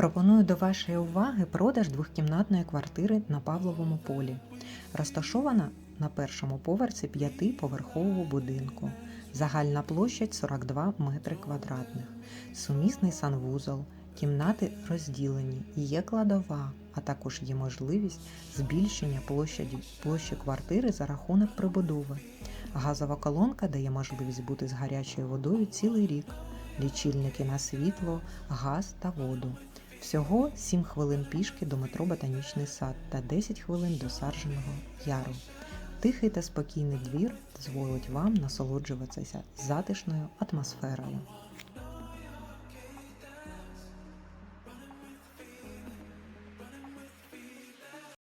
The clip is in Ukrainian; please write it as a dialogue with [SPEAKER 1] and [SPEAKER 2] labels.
[SPEAKER 1] Пропоную до вашої уваги продаж двохкімнатної квартири на Павловому полі. Розташована на першому поверсі п'ятиповерхового будинку. Загальна площадь 42 метри квадратних. Сумісний санвузол, кімнати розділені, є кладова, а також є можливість збільшення площаді, площі квартири за рахунок прибудови. Газова колонка дає можливість бути з гарячою водою цілий рік. Лічильники на світло, газ та воду. Всього 7 хвилин пішки до метро Ботанічний сад та 10 хвилин до Сарженого яру. Тихий та спокійний двір дозволить вам насолоджуватися затишною атмосферою.